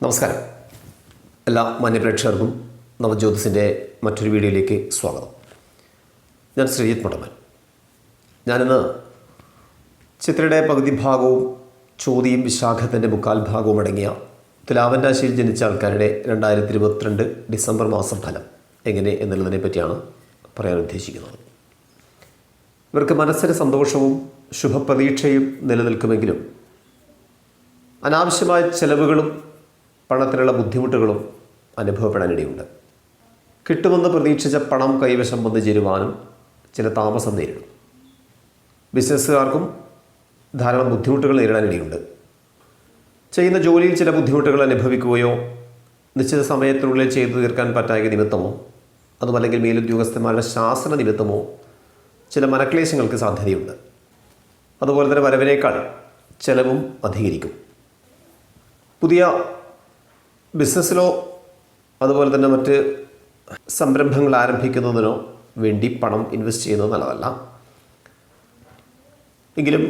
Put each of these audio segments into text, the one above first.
നമസ്കാരം. എല്ലാ മാന്യപ്രേക്ഷകർക്കും നവജ്യോതിസിന്റെ മറ്റൊരു വീഡിയോയിലേക്ക് സ്വാഗതം. ഞാൻ ശ്രീജിത് മുടമൻ ഞാനിന്ന് ചിത്രയുടെ പകുതി ഭാഗവും ചോതിയും വിശാഖത്തിന്റെ മുക്കാൽ ഭാഗവും അടങ്ങിയ തുലാവൻ രാശിയിൽ ജനിച്ച ആൾക്കാരുടെ രണ്ടായിരത്തി ഇരുപത്തിരണ്ട് ഡിസംബർ മാസം ഫലം എങ്ങനെ എന്നുള്ളതിനെ പറ്റിയാണ് പറയാൻ ഉദ്ദേശിക്കുന്നത്. ഇവർക്ക് മനസ്സിന് സന്തോഷവും ശുഭപ്രതീക്ഷയും നിലനിൽക്കുമെങ്കിലും അനാവശ്യമായ ചെലവുകളും പണത്തിനുള്ള ബുദ്ധിമുട്ടുകളും അനുഭവപ്പെടാനിടയുണ്ട്. കിട്ടുമെന്ന് പ്രതീക്ഷിച്ച പണം കൈവശം വന്നു ചേരുവാനും ചില താമസം നേരിടും. ബിസിനസ്സുകാർക്കും ധാരാളം ബുദ്ധിമുട്ടുകൾ നേരിടാനിടയുണ്ട്. ചെയ്യുന്ന ജോലിയിൽ ചില ബുദ്ധിമുട്ടുകൾ അനുഭവിക്കുകയോ നിശ്ചിത സമയത്തിനുള്ളിൽ ചെയ്തു തീർക്കാൻ പറ്റായ നിമിത്തമോ അതുമല്ലെങ്കിൽ മേലുദ്യോഗസ്ഥന്മാരുടെ ശാസന നിമിത്തമോ ചില മനക്ലേശങ്ങൾക്ക് സാധ്യതയുണ്ട്. അതുപോലെ തന്നെ വരവിനേക്കാൾ ചെലവും അധികരിക്കും. പുതിയ ബിസിനസ്സിലോ അതുപോലെ തന്നെ മറ്റ് സംരംഭങ്ങൾ ആരംഭിക്കുന്നതിനോ വേണ്ടി പണം ഇൻവെസ്റ്റ് ചെയ്യുന്നത് നല്ലതല്ല. എങ്കിലും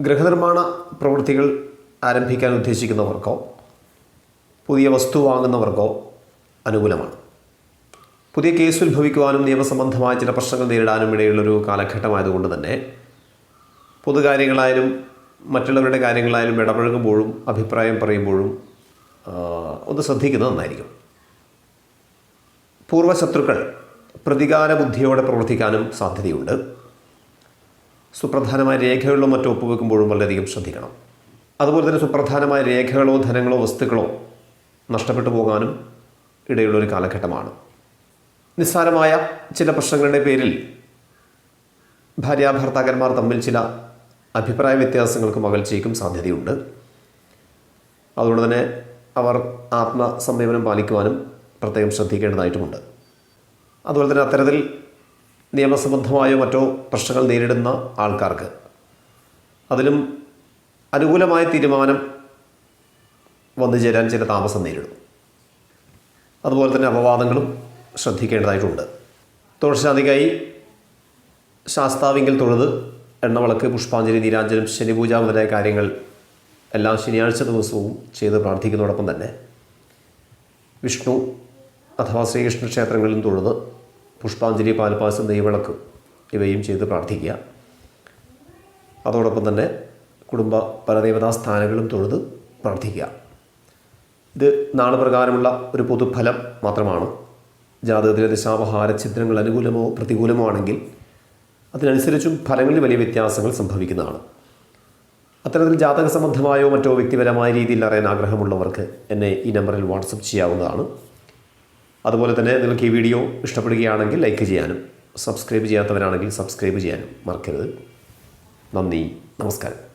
ഗൃഹനിർമ്മാണ പ്രവൃത്തികൾ ആരംഭിക്കാൻ ഉദ്ദേശിക്കുന്നവർക്കോ പുതിയ വസ്തു വാങ്ങുന്നവർക്കോ അനുകൂലമാണ്. പുതിയ കേസ് ഉത്ഭവിക്കുവാനും നിയമസംബന്ധമായ ചില പ്രശ്നങ്ങൾ നേരിടാനും ഇടയുള്ളൊരു കാലഘട്ടമായതുകൊണ്ട് തന്നെ പൊതുകാര്യങ്ങളായാലും മറ്റുള്ളവരുടെ കാര്യങ്ങളായാലും ഇടപഴകുമ്പോഴും അഭിപ്രായം പറയുമ്പോഴും ഒന്ന് ശ്രദ്ധിക്കുന്നത് നന്നായിരിക്കും. പൂർവശത്രുക്കൾ പ്രതികാര ബുദ്ധിയോടെ പ്രവർത്തിക്കാനും സാധ്യതയുണ്ട്. സുപ്രധാനമായ രേഖകളിലോ മറ്റോ ഒപ്പുവെക്കുമ്പോഴും വളരെയധികം ശ്രദ്ധിക്കണം. അതുപോലെ തന്നെ സുപ്രധാനമായ രേഖകളോ ധനങ്ങളോ വസ്തുക്കളോ നഷ്ടപ്പെട്ടു പോകാനും ഇടയുള്ളൊരു കാലഘട്ടമാണ്. നിസ്സാരമായ ചില പ്രശ്നങ്ങളുടെ പേരിൽ ഭാര്യാഭർത്താക്കന്മാർ തമ്മിൽ ചില അഭിപ്രായ വ്യത്യാസങ്ങൾക്കും അകൽച്ചയ്ക്കും സാധ്യതയുണ്ട്. അതുകൊണ്ട് തന്നെ അവർ ആത്മസംയമനം പാലിക്കുവാനും പ്രത്യേകം ശ്രദ്ധിക്കേണ്ടതായിട്ടുമുണ്ട്. അതുപോലെ തന്നെ അത്തരത്തിൽ നിയമസംബന്ധമായോ മറ്റോ പ്രശ്നങ്ങൾ നേരിടുന്ന ആൾക്കാർക്ക് അതിലും അനുകൂലമായ തീരുമാനം വന്നു ചേരാൻ ചില താമസം നേരിടും. അതുപോലെ തന്നെ അപവാദങ്ങളും ശ്രദ്ധിക്കേണ്ടതായിട്ടുണ്ട്. തുടർച്ചയാതികായി ശാസ്താവിങ്കിൽ തൊഴുത് എണ്ണവിളക്ക് പുഷ്പാഞ്ജലി നീരാഞ്ജനം ശനിപൂജ മുതലായ കാര്യങ്ങൾ എല്ലാ ശനിയാഴ്ച ദിവസവും ചെയ്ത് പ്രാർത്ഥിക്കുന്നതോടൊപ്പം തന്നെ വിഷ്ണു അഥവാ ശ്രീകൃഷ്ണ ക്ഷേത്രങ്ങളിലും തൊഴുത് പുഷ്പാഞ്ജലി പാൽപ്പാസം നെയ്വിളക്ക് ഇവയും ചെയ്ത് പ്രാർത്ഥിക്കുക. അതോടൊപ്പം തന്നെ കുടുംബ പരദേവതാ സ്ഥാനങ്ങളും തൊഴുത് പ്രാർത്ഥിക്കുക. ഇത് നാളുപ്രകാരമുള്ള ഒരു പൊതുഫലം മാത്രമാണ്. ജാതകത്തിലെ ദിശാപഹാര ചിത്രങ്ങൾ അനുകൂലമോ പ്രതികൂലമോ ആണെങ്കിൽ അതിനനുസരിച്ചും ഫലങ്ങളിൽ വലിയ വ്യത്യാസങ്ങൾ സംഭവിക്കുന്നതാണ്. അത്തരത്തിൽ ജാതക സംബന്ധമായോ മറ്റോ വ്യക്തിപരമായ രീതിയിൽ അറിയാൻ ആഗ്രഹമുള്ളവർക്ക് എന്നെ ഈ നമ്പറിൽ വാട്സപ്പ് ചെയ്യാവുന്നതാണ്. അതുപോലെ തന്നെ നിങ്ങൾക്ക് ഈ വീഡിയോ ഇഷ്ടപ്പെടുകയാണെങ്കിൽ ലൈക്ക് ചെയ്യാനും സബ്സ്ക്രൈബ് ചെയ്യാത്തവരാണെങ്കിൽ സബ്സ്ക്രൈബ് ചെയ്യാനും മറക്കരുത്. നന്ദി നമസ്കാരം.